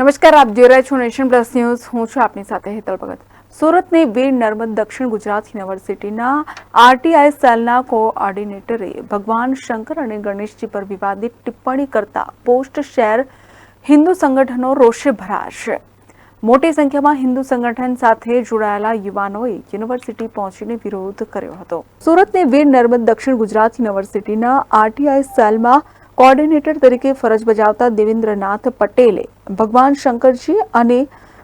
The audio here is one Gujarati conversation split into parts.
નમસ્કાર, આપ જોઈ રહ્યા છો નેશન પ્લસ ન્યૂઝ. હું છું આપની સાથે હેતલ ભગત. સુરતની વીર નર્મદ દક્ષિણ ગુજરાત યુનિવર્સિટીના આરટીઆઈ સેલના કોઓર્ડિનેટરે ભગવાન શંકર અને ગણેશજી પર વિવાદિત ટિપ્પણી કરતા પોસ્ટ શેર હિન્દુ સંગઠનો રોષે ભરાશે મોટી સંખ્યામાં હિન્દુ સંગઠન સાથે જોડાયેલા યુવાનોએ યુનિવર્સિટી પહોંચીને વિરોધ કર્યો હતો. સુરતની વીર નર્મદ દક્ષિણ ગુજરાત યુનિવર્સિટીના આરટીઆઈ સેલમાં કોઓર્ડિનેટર તરીકે ફરજ બજાવતા દેવેન્દ્રનાથ પટેલે ભગવાન શંકરજી અને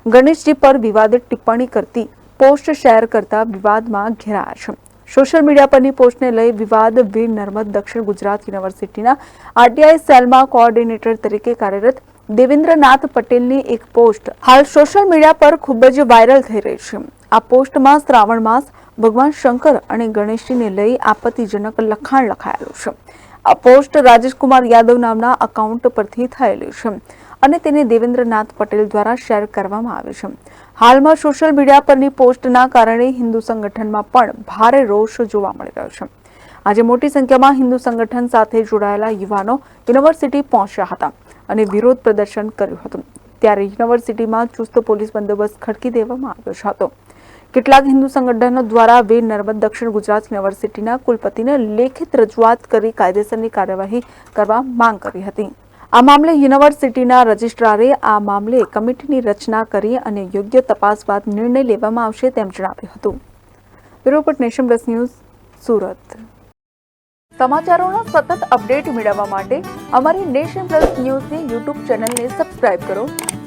ગણેશજી પર વિવાદિત ટિપ્પણી કરતી પોસ્ટ શેર કરતા વિવાદમાં ઘેરાયા છે. સોશિયલ મીડિયા પરની પોસ્ટને લઈ વિવાદ વીર નર્મદ દક્ષિણ ગુજરાત યુનિવર્સિટીના આરટીઆઈ સેલમાં કોઓર્ડિનેટર તરીકે કાર્યરત દેવેન્દ્રનાથ પટેલની એક પોસ્ટ હાલ સોશિયલ મીડિયા પર ખૂબ જ વાયરલ થઈ રહી છે. આ પોસ્ટમાં શ્રાવણ માસ ભગવાન શંકર અને ગણેશજીને લઈ આપત્તિજનક લખાણ લખાયેલું છે. આ પોસ્ટ રાજેશકુમાર યાદવ નામના અકાઉન્ટ પરથી થયેલી છે અને તેને દેવેન્દ્રનાથ પટેલ દ્વારા શેર કરવામાં આવી છે. હાલમાં સોશિયલ મીડિયા પરની પોસ્ટના કારણે હિન્દુ સંગઠનમાં પણ ભારે રોષ જોવા મળી રહ્યો છે. આજે મોટી સંખ્યામાં હિન્દુ સંગઠન સાથે જોડાયેલા યુવાનો યુનિવર્સિટી પહોંચ્યા હતા અને વિરોધ પ્રદર્શન કર્યું હતું. ત્યારે યુનિવર્સિટીમાં ચુસ્ત પોલીસ બંદોબસ્ત ખડકી દેવામાં આવ્યો હતો કેટલાક હિન્દુ સંગઠનો દ્વારા વે નર્મદ દક્ષિણ ગુજરાત યુનિવર્સિટીના કુલપતિને લેખિત રજૂઆત કરી કાયદેસરની કાર્યવાહી કરવા માંગ કરી હતી. આ મામલે યુનિવર્સિટીના રજિસ્ટ્રારે આ મામલે કમિટીની રચના કરી અને યોગ્ય તપાસ બાદ નિર્ણય લેવામાં આવશે તેમ જણાવ્યું હતું. Bureau Nation Plus News, Surat. સમાચારોનો સતત અપડેટ મેળવવા માટે અમારી નેશન પ્લસ ન્યૂઝની યુટ્યુબ ચેનલને સબસ્ક્રાઇબ કરો.